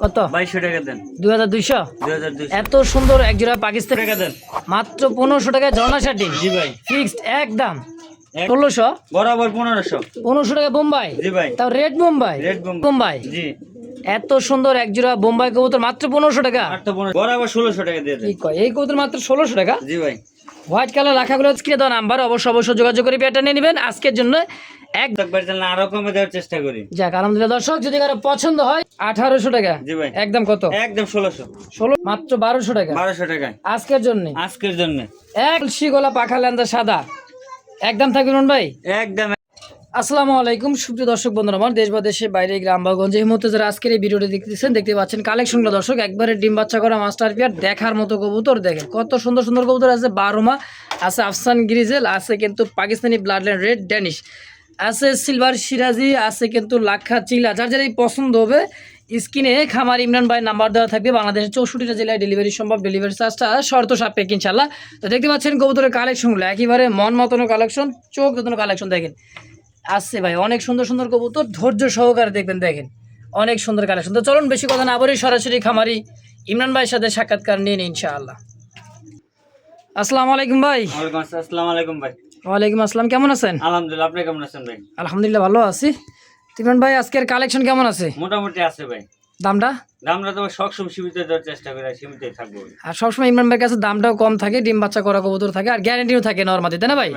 কত? বাইশশো টাকা দেন। দুই হাজার দুইশো? এত সুন্দর এক জোড়া পাকিস্তান টাকা দেন। মাত্র পনেরোশো টাকায় ঝর্ণা শার্টিং জি ভাই। ফিক্সড একদম। এক- ষোলোশো? বরাবর পনেরোশো। পনেরোশো টাকা বোম্বাই। জি ভাই। তাও রেড বোম্বাই? রেড বোম্বাই। জি। এত সুন্দর এক জোড়া বোম্বাই কবুতর মাত্র পনেরোশো টাকা। বরাবর ষোলোশো টাকা দিয়ে এই কবুতর মাত্র ষোলোশো টাকা। জি ভাই। হোয়াইট কালার রাখাগুলো স্ক্রিনে দেওয়া নাম্বার। অবশ্যই অবশ্যই যোগাযোগ করে পেয়ারটা নিয়ে নেবেন। আজকের জন্য এক একবার চাইলে আরও কমে দেওয়ার চেষ্টা করি। যাক আলহামদুলিল্লাহ দর্শক যদি কারও পছন্দ হয় আঠারোশো টাকা। জি ভাই। একদম কত? একদম ষোলোশো। ষোলো মাত্র বারোশো টাকা। বারোশো টাকায় আজকের জন্য? আজকের জন্য। এক শিগোলা পাখা ল্যান্দা সাদা। একদম থাকবে ভাই? একদম। আসসালামু আলাইকুম সুপ্রিয় দর্শক বন্ধুরা আমার দেশ বা দেশে বাইরে গ্রাম বা গঞ্জে এই মুহূর্তে যারা আজকের এই ভিডিওটি দেখতেছেন দেখতে পাচ্ছেন কালেকশনগুলো। দর্শক একবারে ডিম বাচ্চা করা মাস্টার পিয়ার দেখার মতো কবুতর দেখেন। কত সুন্দর সুন্দর কবুতর আছে বারোমা আছে আফসান গ্রিজেল আছে কিন্তু পাকিস্তানি ব্লাড রেড ড্যানিশ আছে সিলভার সিরাজি, আছে কিন্তু লাক্ষা চিলা। যার যার এই পছন্দ হবে, স্ক্রিনে খামার ইমরান ভাই নাম্বার দেওয়া থাকবে। বাংলাদেশের চৌষট্টিটা জেলায় ডেলিভারি সম্ভব। ডেলিভারি চার্জটা শর্ত সাপেক্ষ ইনশাল্লাহ তো দেখতে পাচ্ছেন কবুতরের কালেকশনগুলো একেবারে মন মতনো কালেকশন চোখ মতনো কালেকশন দেখেন। আসছে ভাই, অনেক সুন্দর সুন্দর কবুতর, ধৈর্য সহকারে দেখবেন, দেখেন। অনেক সুন্দর কালেকশন তো চলুন বেশি কথা না বলি সরাসরি খামারি ইমরান ভাইয়ের সাথে সাক্ষাৎকার নিয়ে নিই, ইনশাআল্লাহ। আসসালামু আলাইকুম ভাই। আসসালামু আলাইকুম ভাই। ওয়ালাইকুম আসসালাম কেমন আছেন? আলহামদুলিল্লাহ আপনি কেমন আছেন ভাই? আলহামদুলিল্লাহ ভালো আছি। তো ইমরান ভাই আজকের কালেকশন কেমন আছে? মোটামুটি আছে ভাই। দামটা? আমরা তো সবসময় সীমিত দেওয়ার চেষ্টা করি সীমিতই থাকব। আর সবসময় ইমরান ভাইয়ের কাছে দামটাও কম থাকে ডিম বাচ্চা করা কবুতর থাকে আর গ্যারেন্টিও থাকে নর মাদি তাই না ভাই?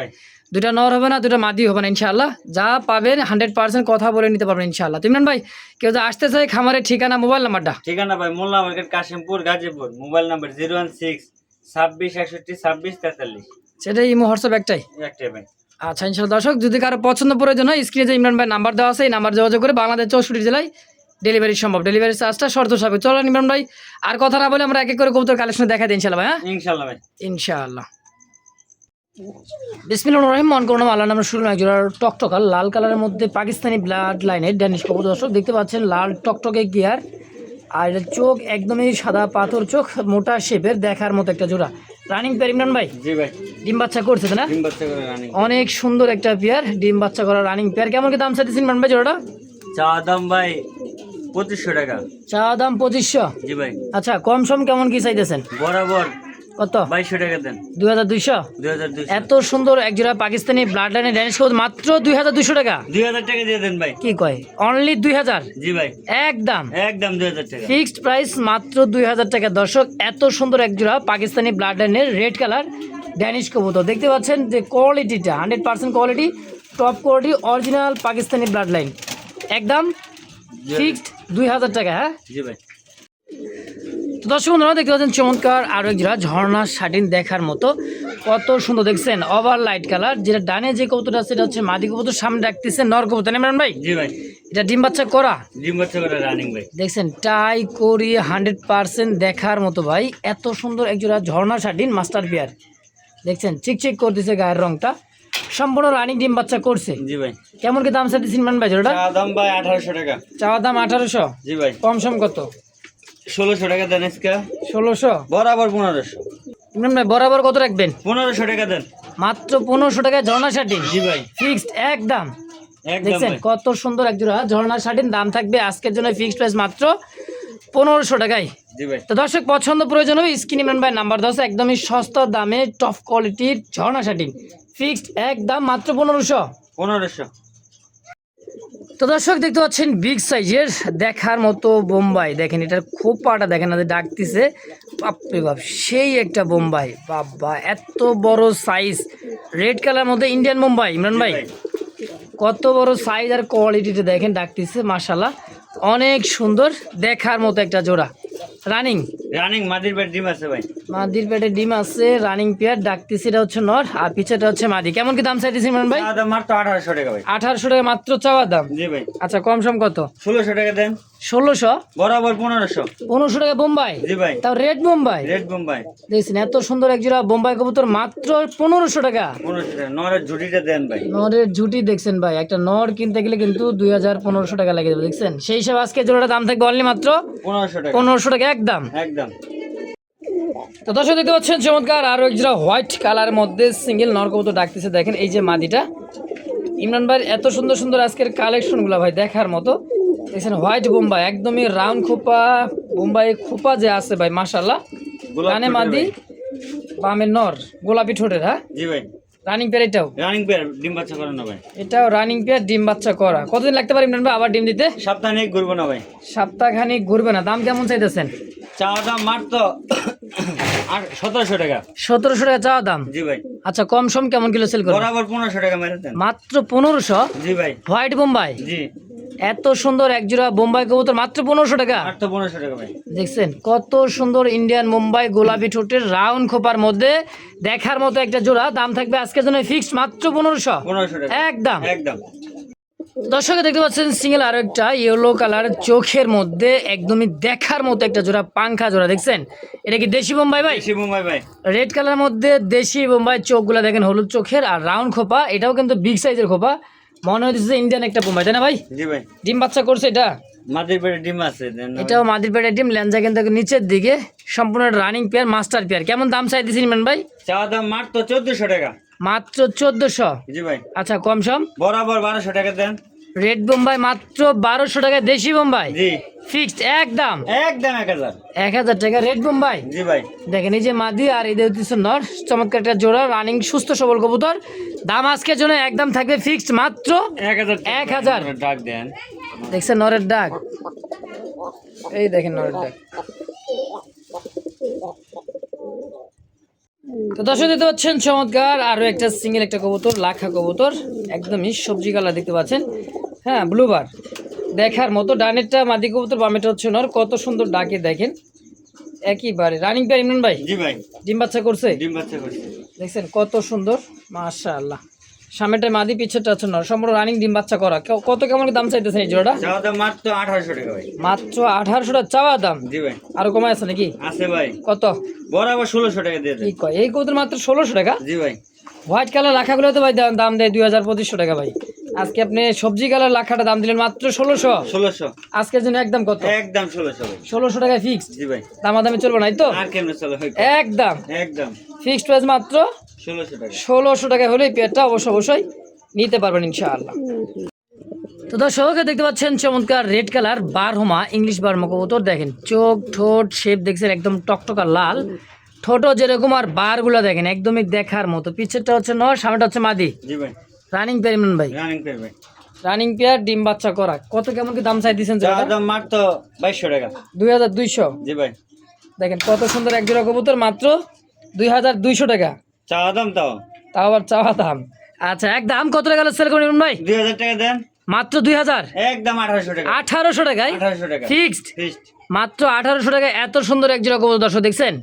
দুটা নর হবে না দুটা মাদি হবে না ইনশাআল্লাহ। যা পাবেন হান্ড্রেড পার্সেন্ট কথা বলে নিতে পারবেন ইনশাআল্লাহ। ইমরান ভাই কেউ যে আসতে চায় খামারের ঠিকানা মোবাইল নাম্বারটা? ঠিকানা ভাই Molla market Kashimpur Gazipur. Mobile number zero one six ছাব্বিশ একষট্টি ছাব্বিশ তেতাল্লিশ। সেটাই ইমো হোয়াটসঅ্যাপ একটাই? একটাই ভাই আচ্ছা ইনশাল্লাহ। দর্শক যদি কারও পছন্দ প্রয়োজন হয় স্ক্রিনে যে ইমরান ভাই নাম্বার দেওয়া আছে এই নাম্বার যোগাযোগ করে বাংলাদেশ চৌষট্টি জেলায় ডেলিভারি সম্ভব। ডেলিভারি চার্জটা শর্ত সাপেক্ষ। চলো ইমরান ভাই আর কথা না বলে আমরা এক এক করে কবুতর কালেকশন দেখা দিই ইনশাল্লাহ ভাই হ্যাঁ? ইনশাল্লাহ ভাই। ইনশাআল্লাহ বিসমিল্লাহ রহিম মন করুন আল্লাহ নামের শুরু একজোড়া টকটকাল লাল কালারের মধ্যে পাকিস্তানি ব্লাড লাইনের ড্যানিশ কবুতর। দর্শক দেখতে পাচ্ছেন লাল টকটকে গিয়ার আর চোখ একদমই সাদা পাথর চোখ মোটা শেপের দেখার মতো একটা জোড়া। রানিং পেয়ার ইমরান ভাই? জি ভাই। ডিম বাচ্চা করছে না? ডিম বাচ্চা করে রানিং অনেক সুন্দর একটা পেয়ার ডিম বাচ্চা করা রানিং পেয়ার কেমন কি দাম চাইতেছেন ইমরান ভাই জোড়াটা? চা দাম ভাই পঁচিশশো টাকা। চা দাম পঁচিশশো? জি ভাই। আচ্ছা কম সম কেমন কি চাইতেছেন? বরাবর কত? বাইশশো টাকা দেন। দুই হাজার দুইশো? দুই এত সুন্দর এক জোড়া পাকিস্তানি ব্লাড লাইনের ড্যানিশ কবুতর মাত্র দুই হাজার দুইশো টাকা? দুই হাজার টাকা দিয়ে দেন ভাই। কি কয়? অনলি দুই হাজার? জি ভাই। একদম। একদম দুই হাজার টাকা। ফিক্সড প্রাইস মাত্র দুই হাজার টাকা। দর্শক এত সুন্দর এক জোড়া পাকিস্তানি ব্লাড লাইনের রেড কালার ড্যানিশ কবুতর। দেখতে পাচ্ছেন যে কোয়ালিটিটা hundred percent quality top quality original Pakistani blood line একদম ফিক্সড দুই হাজার টাকা হ্যাঁ? জি ভাই। দর্শক বন্ধুরা দেখতে পাচ্ছেন চমৎকার আরও এক জোড়া ঝর্ণা শাটিন দেখার মতো। কত সুন্দর দেখছেন ওভার লাইট কালার যেটা ডানে যে কবুতরটা আছে সেটা হচ্ছে মাদি কবুতর সামনে রাখতেছে নর কবুতর। ইমরান ভাই? জি ভাই। এটা ডিম বাচ্চা করা? ডিম বাচ্চা করে রানিং ভাই। দেখছেন টাই করি হান্ড্রেড পার্সেন্ট দেখার মতো ভাই। এত সুন্দর একজোড়া ঝর্ণা শাটিন মাস্টার পেয়ার দেখছেন চিকচিক করতেছে গায়ের রংটা। সম্পূর্ণ রানিং ডিম বাচ্চা করছে। জি ভাই। কেমন কি দাম চাইতেছেন ইমরান ভাই জোড়াটা? দাম ভাই আঠারোশো টাকা। চাওয়া দাম আঠারোশো? জি ভাই। কম সম কত? ষোলোশো টাকা দেন আজকে। ষোলোশো? বরাবর পনেরোশো। বরাবর কত রাখবেন? পনেরোশো টাকা দেন। মাত্র পনেরোশো টাকায় ঝর্ণা শাটিন? জি ভাই। ফিক্সড একদম। একদম দেখছেন কত সুন্দর এক জোড়া ঝর্ণা শাটিন দাম থাকবে আজকের জন্য ফিক্সড প্রাইস মাত্র পনেরোশো টাকায়। তো দর্শক পছন্দ প্রয়োজন হবে স্ক্রিন ইমরান ভাই নাম্বার দশ একদমই সস্তা দামে টপ কোয়ালিটির ঝর্ণা শাটিন। ফিক্সড একদম মাত্র পনেরোশো। পনেরোশো। তো দর্শক দেখতে পাচ্ছেন বিগ সাইজের দেখার মতো বোম্বাই। দেখেন এটার খোপাটা দেখেন না ডাকতেছে। বাপরে বাপ সেই একটা বোম্বাই। বাবা এত বড় সাইজ রেড কালার মধ্যে ইন্ডিয়ান বোম্বাই ইমরান ভাই? কত বড় সাইজ আর কোয়ালিটিটা দেখেন ডাকতেছে মাশাল্লাহ অনেক সুন্দর দেখার মতো একটা জোড়া। রানিং রানিং মাদির পেট ডিম আছে ভাই। মাদির পেটে ডিম আছে রানিং পেয়ার ডাকতেছে এটা হচ্ছে নর আর পিছেটা হচ্ছে মাদি। কেমন কি দাম চাইতেছি ইমরান ভাই? দাম মাত্র আঠারোশো টাকা ভাই। আঠারোশো টাকা মাত্র চাওয়া দাম? জি ভাই। আচ্ছা কম সম কত? ষোলোশো টাকা দেন। ষোলোশো? বরাবর পনেরোশো। পনেরোশো টাকা বোম্বাই? জি ভাই। তাও রেড বোম্বাই? রেড বোম্বাই। দেখছেন এত সুন্দর এক জোড়া বোম্বাই কবুতর মাত্র পনেরোশো টাকা। পনেরোশো টাকা। নরের ঝুটিটা দেন ভাই। নরের ঝুটি দেখছেন ভাই একটা নর কিনতে গেলে কিন্তু দুই হাজার পনেরোশো টাকা লাগে যাবে দেখছেন? সেই হিসাবে আজকে জোড়াটা দাম থাকবে অনলি মাত্র পনেরোশো টাকা। পনেরোশো টাকা একদম। একদম। তো দর্শক দেখতে পাচ্ছেন চমৎকার আরও এক হোয়াইট কালার মধ্যে সিঙ্গেল ডাকতেছে। দেখেন এই যে মাদিটা ইমরান ভাই এত সুন্দর সুন্দর আজকের কালেকশনগুলো ভাই দেখার মতো। দেখছেন হোয়াইট বোম্বাই একদমই রাউন্ড খোপা বোম্বাই খোপা যে আছে ভাই কানে মাদি। বামের নর গোলাপি ঠোঁটের হ্যাঁ? জি ভাই। রানিং পেয়ার এটাও? রানিং পেয়ার ডিম বাচ্চা করে না ভাই। এটাও রানিং পেয়ার ডিম বাচ্চা করা। কতদিন লাগতে পারে ইমরান ভাই আবার ডিম দিতে? সপ্তাহে ঘুরবো না ভাই। সপ্তাহখানিক ঘুরবে না। দাম কেমন চাইতেছেন? চাওয়া দাম মার টাকা। সতেরোশো টাকা চাওয়া দাম? জি ভাই। আচ্ছা কম সম কেমন কিলো সেল করবে? বরাবর পনেরোশো টাকা মেরে দেন। মাত্র পনেরোশো? জি ভাই। হোয়াইট বোম্বাই জি। এত সুন্দর এক জোড়া বোম্বাই কবুতর মাত্র পনেরোশো টাকা? আর পনেরোশো টাকা ভাই। দেখছেন কত সুন্দর ইন্ডিয়ান মুম্বাই গোলাপি ঠোঁটের রাউন্ড খোপার মধ্যে দেখার মতো একটা জোড়া। দাম থাকবে আজকের জন্য ফিক্সড মাত্র পনেরোশো। পনেরোশো টাকা। একদম। একদম। দর্শকে দেখতে পাচ্ছেন সিঙ্গেল আরও একটা ইয়েলো কালার চোখের মধ্যে একদমই দেখার মতো একটা জোড়া পাংখা জোড়া দেখছেন? এটা কি দেশি বোম্বাই ভাই? বেশি মুম্বাই ভাই। রেড কালার মধ্যে দেশি বোম্বাই চোখগুলো দেখেন হলুদ চোখের আর রাউন্ড খোপা এটাও কিন্তু বিগ সাইজের খোপা। মনে হচ্ছে ইন্ডিয়ান একটা বোম্বাই তাই না ভাই? জি ভাই। ডিম বাচ্চা করছে এটা? পেটে ডিম আছে এটাও মাদির পেটের ডিম ল্যাঞ্জা কিন্তু নিচের দিকে। সম্পূর্ণ রানিং পেয়ার মাস্টার পেয়ার কেমন দাম চাই দিয়েছেন ইমরান ভাই? চাওয়া দাম চোদ্দশো টাকা। মাত্র চোদ্দশো। আচ্ছা কম সম? বরাবর বারোশো টাকা দেন। রেড বোম্বাই মাত্র বারোশো টাকা দেশি বোম্বাই? ফিক্সড একদম একদম এক হাজার। এক হাজার টাকা রেড বোম্বাই? জি ভাই। দেখেন এই যে মাদি আর এই হচ্ছে নর চমৎকার একটা জোড়া রানিং সুস্থ সবল কবুতর। দাম আজকের জন্য একদম থাকবে ফিক্সড মাত্র এক হাজার এক হাজার। ডাক দেন। দেখছেন নরের ডাক? এই দেখেন নরের ডাক। তো দর্শক দেখতে পাচ্ছেন চমৎকার। আরও একটা সিঙ্গেল একটা কবুতর লাখা কবুতর। একদমই সবজি কালার দেখতে পাচ্ছেন। হ্যাঁ ব্লুবার দেখার মতো ডানেরটা মাদি কবুতর বামেটা হচ্ছে নর। কত সুন্দর ডাকে দেখেন। একইবারে রানিং পেয়ার ইমরান ভাই? জি ভাই। ডিম বাচ্চা করছে? ডিম বাচ্চা করছে। দেখছেন কত সুন্দর। মাশাআল্লাহ। সামনেটা মাদি পিছেরটা হচ্ছে নর। সম্পূর্ণ রানিং ডিম বাচ্চা করা। কত কেমন দাম চাইতেছেন এই জোড়াটা? চাওয়া দাম তো আঠারোশো টাকা ভাই। মাত্র আঠারোশো টাকা চাওয়া দাম? জি ভাই। আরও কমায় আছে নাকি? আছে ভাই। কত? বরাবর ষোলোশো টাকা দিয়ে কি কয়? এই কবুতর মাত্র ষোলোশো টাকা? জি ভাই। হোয়াইট কালার রাখাগুলো তো ভাই দাম দাম দেয় দুই হাজার পঁচিশশো টাকা ভাই। আজকে আপনি সবজি কালার লাখাটা দাম দিলেন মাত্র ষোলোশো। ষোলোশো। আজকের জন্য একদম কত? একদম ষোলোশো ষোলোশো টাকায় ফিক্সড জি ভাই। দামাদামি চলবে নাই তো? আর কেমনে চলো একদম। একদম। ফিক্সড প্রাইস মাত্র ষোলোশো টাকা। ষোলোশো টাকা হলে এই পেয়ারটা অবশ্য অবশ্যই নিতে পারবেন ইনশাআল্লাহ। তো দর্শক দেখতে পাচ্ছেন চমৎকার রেড কালার বারহমা ইংলিশ বারমা কবুতর। দেখেন চোখ ঠোঁট শেপ দেখছেন একদম টকটকা লাল। ঠোঁটও যেরকম আর বারগুলো দেখেন একদমই দেখার মতো। পিছেরটা হচ্ছে নয় সামনেটা হচ্ছে মাদি। জি ভাই। রানিং পেয়ার ইমরান ভাই? রানিং পেয়ে ভাই। রানিং পেয়ার ডিম বাচ্চা করা। কত কেমন কি দাম চাই দিয়েছেন দাম তো বাইশশো টাকা। দুই হাজার দুইশো। জি ভাই। দেখেন কত সুন্দর এক জোড়া কবুতর মাত্র দুই হাজার দুইশো টাকা। চাওয়া দাম তাও। তাও আবার চাওয়া দাম। আচ্ছা এক দাম কত টাকা সেল করুন ইমরান ভাই? দুই হাজার টাকা দেন। মাত্র দুই হাজার? একদম আঠারোশো টাকা। আঠারোশো টাকায়? আঠারোশো টাকা। ফিক্সড ফিস্ট মাত্র আঠারোশো টাকায় এত সুন্দর এক জোড়া কবুতর দর্শক দেখছেন?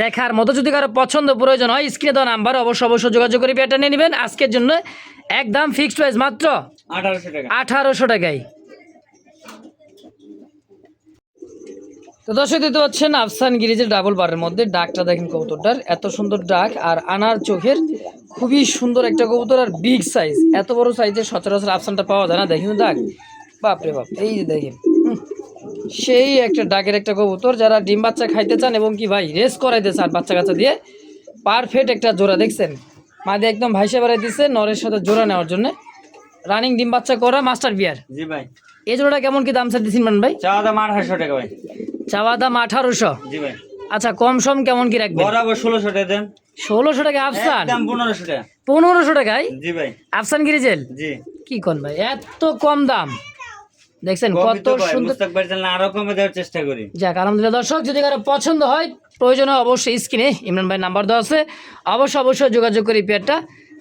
দেখার মতো যদি কারও পছন্দ প্রয়োজন হয় স্ক্রিনে দেওয়া নাম্বার অবশ্য অবশ্যই যোগাযোগ করে পেয়ারটা নিয়ে নেবেন। আজকের জন্য একদম ফিক্সড প্রাইস মাত্র আঠারোশো টাকা। টাকায়। তো দর্শক দিতে পাচ্ছেন আফসান গিরিজের ডাবল বারের মধ্যে ডাকটা দেখেন কবুতরটার। এত সুন্দর ডাক আর আনার চোখের খুবই সুন্দর একটা কবুতর আর বিগ সাইজ এত বড় সাইজের সচরাচর আফসানটা পাওয়া যায় না দেখেন ডাক। বাপরে বাপ এই যে দেখেন। সেই একটা ডাকের একটা কবুতর যারা ডিম বাচ্চা খাইতে চান এবং কি ভাই রেস করাইতে চান বাচ্চা কাচ্চা দিয়ে পারফেক্ট একটা জোড়া দেখছেন? মাদি একদম ভাইসে বেড়াই দিচ্ছে নরের সাথে জোড়া নেওয়ার জন্য। রানিং ডিম বাচ্চা করা মাস্টার বিয়ার। জি ভাই। এই জোড়াটা কেমন কি দাম স্যার দিচ্ছেন মান ভাই? চাওয়া দাম আঠারোশো টাকা ভাই। চাওয়া দাম আঠারোশো। জি ভাই। আচ্ছা কম সম কেমন কি রাখবেন? বরাবর ষোলোশো টাকা দেন। ষোলোশো টাকা আফসান? একদম পনেরোশো টাকা। পনেরোশো টাকায়? জি ভাই। আফসান গিরিজেল? জি। কি কোন ভাই এত কম দাম। দেখছেন কত সুন্দর আরও কমে দেওয়ার চেষ্টা করি। যাক আলহামদুলিল্লাহ দর্শক যদি কারও পছন্দ হয় প্রয়োজন অবশ্যই স্ক্রিনে ইমরান ভাই নাম্বার দেওয়া আছে। অবশ্যই অবশ্যই যোগাযোগ করে পেয়ারটা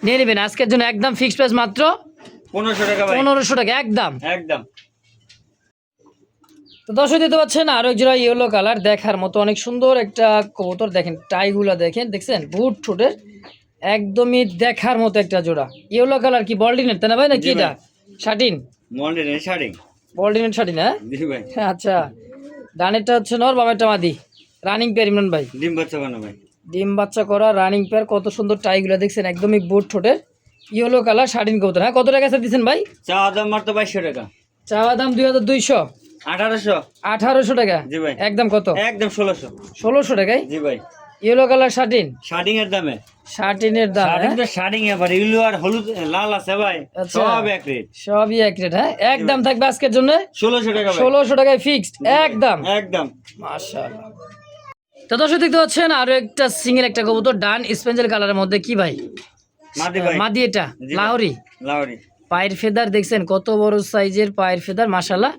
নিয়ে নেবেন। আজকের জন্য একদম ফিক্সড প্রাইস মাত্র পনেরোশো টাকা পনেরোশো টাকা একদম। একদম। তো দর্শক দিতে পাচ্ছেন আরও জোড়া ইয়েলো কালার দেখার মতো অনেক সুন্দর একটা কবুতর দেখেন টাইগুলা দেখেন দেখছেন? বুট ঠোঁটের একদমই দেখার মতো একটা জোড়া। ইয়েলো কালার কি বলডিনের তাই না ভাই? না কি এটা। শাটিন? বলডিনের শাটিন। হ্যাঁ জি ভাই। আচ্ছা ডানেরটা হচ্ছে নর বামেরটা মাদি। রানিং পেয়ার ইমরান ভাই। ডিম বাচ্চা বানো ভাই। ডিম বাচ্চা করা রানিং পেয়ার কত সুন্দর টাইগুলা দেখছেন একদমই বুট ঠোঁটের। ইয়েলো কালার শাটিন কবুতর। হ্যাঁ কত টাকা দিচ্ছেন ভাই? চাওয়া দাম মার বাইশশো টাকা। চাওয়া দাম দুই হাজার দুইশো। আঠারোশো। আঠারোশো টাকা? জি ভাই। একদম কত? একদম ষোলোশো। ষোলোশো টাকায়? জি ভাই। ইয়েলো কালার শার্টিন শার্টিং এর দামে। শার্টিনের দাম শার্টিং হ্যাঁ? তো শার্টিং এবার ইউলো আর হলুদ লাল আছে ভাই। সব এক রেট সবই এক রেট হ্যাঁ? একদম থাকবে আজকের জন্য? ষোলোশো টাকা ভাই। ষোলোশো টাকায় ফিক্সড একদম। একদম। মাশাআল্লাহ। তো দর্শক দেখতে পাচ্ছেন আরও একটা সিঙ্গেল একটা কবুতর ডান স্পেঞ্জেল কালারের মধ্যে কি ভাই? মাদি ভাই। মাদি এটা ভাই। লাহোরি। পায়ের ফেদার দেখছেন কত বড় সাইজের পায়ের ফেদার মাশাল্লাহ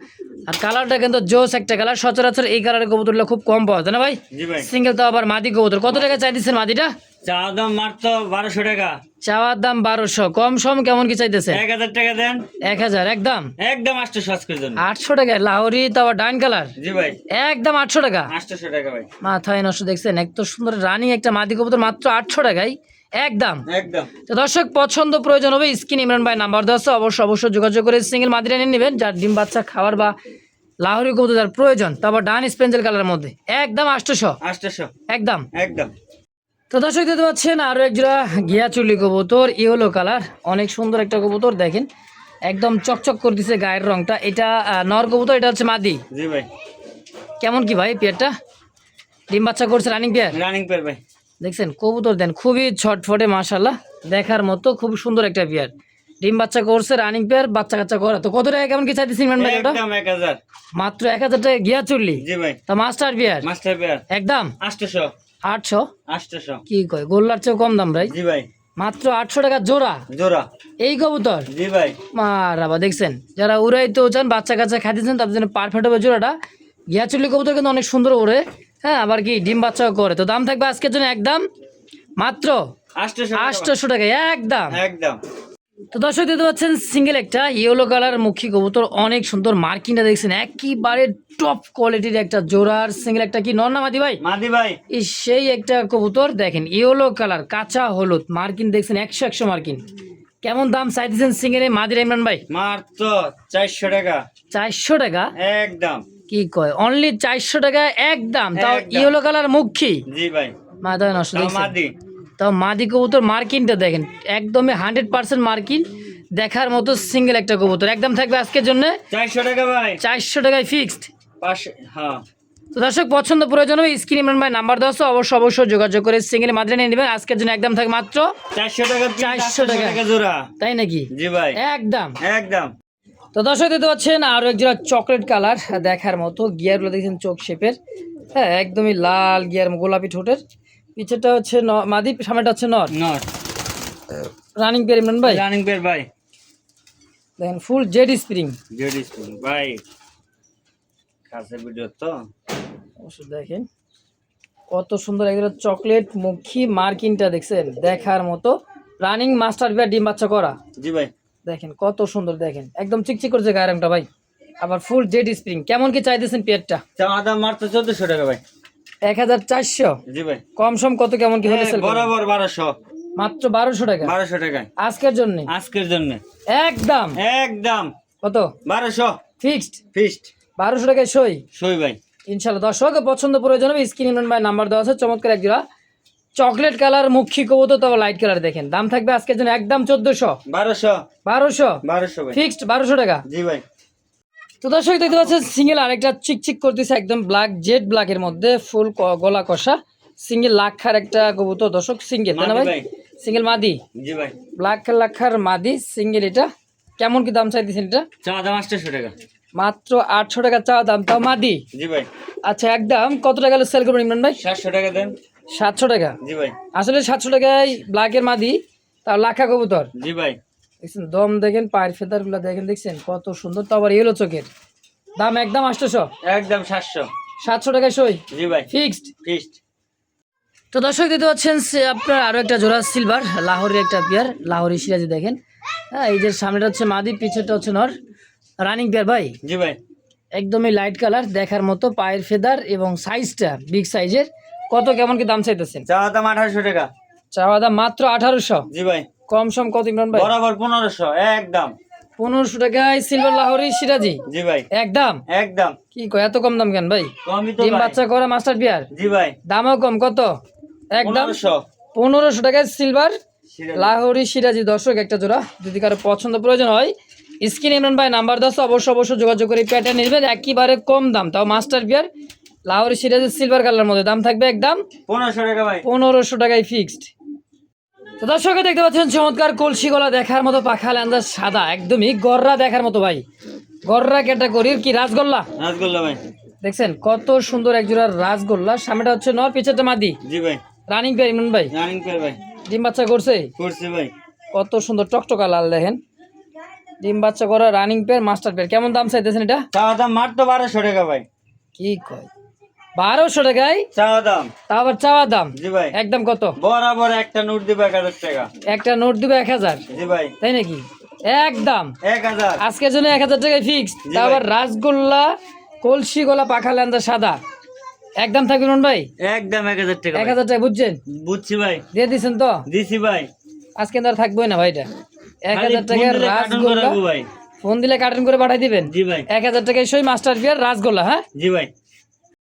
আর কালারটা কিন্তু জোস একটা কালার সচরাচর এই কালারের কবুতরগুলো খুব কম পাওয়া যায় না ভাই? জি ভাই। সিঙ্গেল তো আবার মাদি কবুতর। কত টাকা চাই দিচ্ছেন মাদিটা? চা দাম মাত্র বারোশো টাকা। চাওয়ার দাম বারোশো। কম সম কেমন কি চাইতেছে? এক হাজার টাকা দেন। এক হাজার একদম? একদম আটশো আজকের জন্য আটশো টাকা। লাহোরি তো আবার ডাইন কালার জি ভাই। একদম আটশো টাকা? আটশোশো টাকা ভাই। মাথায় নষ্ট দেখছেন এত সুন্দর রানিং একটা মাদি কবুতর মাত্র আটশো টাকায়। একদম। একদম। তো দর্শক পছন্দ প্রয়োজন হবে স্কিন ইমরান ভাই নাম্বার দেওয়া আছে। অবশ্যই অবশ্যই যোগাযোগ করে সিঙ্গেল মাদিরা নিয়ে নেবেন। যার ডিম বাচ্চা খাবার বা লাহোরি কবুতর যার প্রয়োজন তারপর ডান স্পেঞ্জেল কালারের মধ্যে। একদম আটশোশো। আটশোশো। একদম। একদম। তো দর্শক দেখতে পাচ্ছেন আরও এক জোড়া ঘিয়া চুলি কবুতর ইয়েলো কালার। অনেক সুন্দর একটা কবুতর দেখেন। একদম চকচক করে দিছে গায়ের রংটা। এটা নর কবুতর এটা হচ্ছে মাদি। জি ভাই। কেমন কি ভাই পেয়ারটা? ডিম বাচ্চা করছে রানিং পেয়ার রানিং পেয়ার ভাই। দেখছেন কবুতর দেন খুবই ছটফটে মাশাল্লাহ দেখার মতো খুব সুন্দর একটা পেয়ার ডিম বাচ্চা করছে রানিং পেয়ার বাচ্চা কাচ্চা করা। তো কত টাকা কেমন কি চাইতেছি ইমরান ভাই ওটা মাত্র এক হাজার টাকা গিয়া চুল্লি? জি ভাই। তা মাস্টার পেয়ার মাস্টার পেয়ার একদম? আটশোশো। আটশো? আটশোশো। কি কয় গোল্লার চেয়েও কম দাম ভাই? জি ভাই। মাত্র আটশো টাকা জোড়া? জোড়া। এই কবুতর? জি ভাই। মারাবা দেখছেন? যারা উড়াইতেও চান বাচ্চা কাচ্চা খাইতেছেন তাদের জন্য পারফেক্ট হবে জোড়াটা। গিয়া চুল্লি কবুতর কিন্তু অনেক সুন্দর ওড়ে। হ্যাঁ আবার কি? ডিম বাচ্চাও করে। তো দাম থাকবে আজকের জন্য একদম মাত্র আটশোশো টাকা। একদম। একদম। তো দর্শক দেখতে পাচ্ছেন সিঙ্গেল একটা ইয়েলো কালার মুখী কবুতর অনেক সুন্দর মার্কিংটা দেখছেন। একেবারে টপ কোয়ালিটির একটা জোড়ার সিঙ্গেল একটা কি? নর না মাদি ভাই? মাদি ভাই। এই সেই একটা কবুতর দেখেন ইয়েলো কালার কাঁচা হলুদ মার্কিন দেখছেন একশো একশো মার্কিন কেমন দাম চাইতেছেন সিঙ্গেলে মাদির ইমরান ভাই? মাত্র চারশো টাকা। চারশো টাকা? একদম। কি কয়? অনলি চারশো টাকা একদম। তাও ইয়েলো কালার মুখী? জি ভাই। মাথায় নষ্ট মাদি। তাও মাদি কবুতর মার্কিনটা দেখেন। একদমই হান্ড্রেড পার্সেন্ট মার্কিন। দেখার মতো সিঙ্গেল একটা কবুতর। একদম থাকবে আজকের জন্য চারশো টাকা ভাই। চারশো টাকায় ফিক্সড হ্যাঁ। তো দর্শক পছন্দ প্রয়োজন হবে স্ক্রিন ইমরান ভাই নাম্বার দেওয়া আছে, অবশ্যই যোগাযোগ করে সিঙ্গেল মাত্রা নিয়ে নেবেন। আজকের জন্য একদম থাকে মাত্র চারশো টাকা piece, 400 টাকা। টাকা জোড়া। তাই নাকি? জি ভাই। একদম। একদম। তো দর্শক দেখতে পাচ্ছেন আরও এক জোড়া চকলেট কালার দেখার মতো। গিয়ারগুলো দেখছেন চোখ শেপের। হ্যাঁ একদমই লাল গিয়ার গোলাপি ঠোঁটের। পিছেরটা হচ্ছে ন- মাদি সামনেটা হচ্ছে নর। নট রানিং পেয়ার ইমরান ভাই? রানিং পেয়ার ভাই। দেখেন ফুল জেড স্প্রিং জেড স্কুল ভাই। কাছে ভিডিও তো। অবশ্যই দেখেন কত সুন্দর একদম চকলেট মুখী মার্কিনটা দেখছেন দেখার মতো। রানিং মাস্টার বিয়ার ডিম বাচ্চা করা। জি ভাই। দেখেন কত সুন্দর দেখেন। একদম চিকচিক করছে গায়েরটা ভাই। আবার ফুল জেড স্প্রিং কেমন কি চাইতেছেন পেয়ারটা? দাম মাত্র চোদ্দশো টাকা ভাই। এক হাজার চারশো? জি ভাই। কম সম কত কেমন কি করবেন? বরাবর বারোশো। মাত্র বারোশো টাকা? বারোশো টাকা আজকের জন্য? আজকের জন্য। একদম? একদম। কত? বারোশো। ফিক্সড ফিক্সড বারোশো টাকায় সই? সই ভাই। ইনশাল্লাহ। দর্শক পছন্দ প্রয়োজন হবে স্ক্রিন ভাই নাম্বার দেওয়া আছে। চমৎকার এক জোড়া চকলেট কালার মুখী কবুতর তবে লাইট কালার দেখেন। দাম থাকবে আজকের জন্য একদম চোদ্দশো। বারোশো। বারোশো? বারোশো ফিক্সড বারোশো টাকা? জি ভাই। তো দর্শক দেখতে পাচ্ছেন সিঙ্গেল আরেকটা চিকচিক করতেছে একদম ব্ল্যাক জেড ব্ল্যাকের মধ্যে ফুল গলা কষা। সিঙ্গেল লাক্ষার একটা কবুতর দর্শক সিঙ্গেল তাই না ভাই। সিঙ্গেল মাদি। জি ভাই। ব্ল্যাক লাক্ষার মাদি সিঙ্গেল এটা। কেমন কি দাম চাইতেছেন এটা? চাওয়া দাম আটশোশো টাকা। মাত্র আটশো টাকা চাওয়া দাম তাও মাদি। জি ভাই। আচ্ছা একদম কত টাকা সেল করবেন ইমরান ভাই? সাতশো টাকা দেন। সাতশো টাকা? জি ভাই। আসলে সাতশো টাকায় ব্ল্যাকের মাদি তাও লাখা কবুতর। জি ভাই। দেখছেন দম দেখেন পায়ের ফেদারগুলা দেখেন দেখছেন কত সুন্দর তো আবার এলো চোখের। দাম একদম আটশোশো। একদম সাতশো। সাতশো টাকায় সই? জি ভাই। ফিক্সড ফিস্ট তো দর্শক দেখতে পাচ্ছেন সে আপনার আরও একটা জোড়া সিলভার লাহোরের একটা পেয়ার লাহোরি সিরাজি দেখেন। হ্যাঁ এই যে সামনেটা হচ্ছে মাদি পিছেরটা হচ্ছে নর। রানিং পেয়ার ভাই। জি ভাই। একদমই লাইট কালার দেখার মতো পায়ের ফেদার এবং সাইজটা বিগ সাইজের কত কেমন কি দাম চাইতেছেন? চাওয়া দাম আঠারোশো টাকা। চাওয়া দাম মাত্র আঠারোশো? জি ভাই। কম সম কত ইমরান ভাই? বরাবর পনেরোশো একদম। পনেরোশো টাকায় সিলভার লাহোরি সিরাজি? জি ভাই। একদম? একদম। কি কয় এত কম দাম কেন ভাই? কমই তো ডিম বাচ্চা করা মাস্টার বিয়ার জি ভাই। দামও কম কত? একদম? পনেরোশো। টাকায় সিলভার। লাহোরি সিরাজি। দর্শক একটা জোড়া যদি কারও পছন্দ প্রয়োজন হয় স্ক্রিন ইমরান ভাই নাম্বার দশ অবশ্য অবশ্যই যোগাযোগ করে প্যাটার্ন নেবেন। একেবারে কম দাম তাও মাস্টার বিয়ার লাহোরি সিরাজের সিলভার কালার মধ্যে দাম থাকবে একদম পনেরোশো টাকা ভাই। পনেরোশো টাকায় ফিক্সড তো দর্শকে দেখতে পাচ্ছেন চমৎকার কলসি গলা দেখার মতো পাখা ল্যান্দার সাদা একদমই গররা দেখার মতো ভাই। গররা ক্যাটাগরির কি রাজগোল্লা? রাসগোল্লা ভাই। দেখছেন কত সুন্দর এক জোড়া রাজগোল্লা সামনেটা হচ্ছে নর পিছেরটা মাদি। জি ভাই। রানিং পেয়ার ইমরান ভাই। রানিং পেয়ার ভাই। ডিম বাচ্চা করছে? করছে ভাই। কত সুন্দর টকটকা লাল দেখেন। ডিম বাচ্চা করা রানিং পেয়ার মাস্টার পেয়ার কেমন দাম চাইতেছেন এটা? দাম মাত্র বারোশো টাকা ভাই। কি কয়? বারোশো টাকায় চাওয়া দাম। তা আবার চাওয়া দাম। জি ভাই। একদম কত? বরাবর একটা নোট দিবে এক হাজার টাকা। একটা নোট দিবে এক হাজার? জি ভাই। তাই নাকি? একদম এক হাজার। আজকের জন্য এক হাজার টাকায় ফিক্স জি তা আবার রাসগোল্লা কলসি গোলা পাখা ল্যান্দা সাদা। একদম থাকবে নুন ভাই? একদম এক হাজার টাকা এক হাজার টাকা বুঝছেন? বুঝছি ভাই। দিয়ে দিচ্ছেন তো? দিছি ভাই। আজকে তো আর থাকবোই না ভাইটা এক হাজার করে রাসগোল্লা। ফোন দিলে কার্টন করে পাঠাই দিবেন। জি ভাই। এক হাজার টাকায় সই মাস্টার পিয়ার রাসগোল্লা হ্যাঁ? জি ভাই।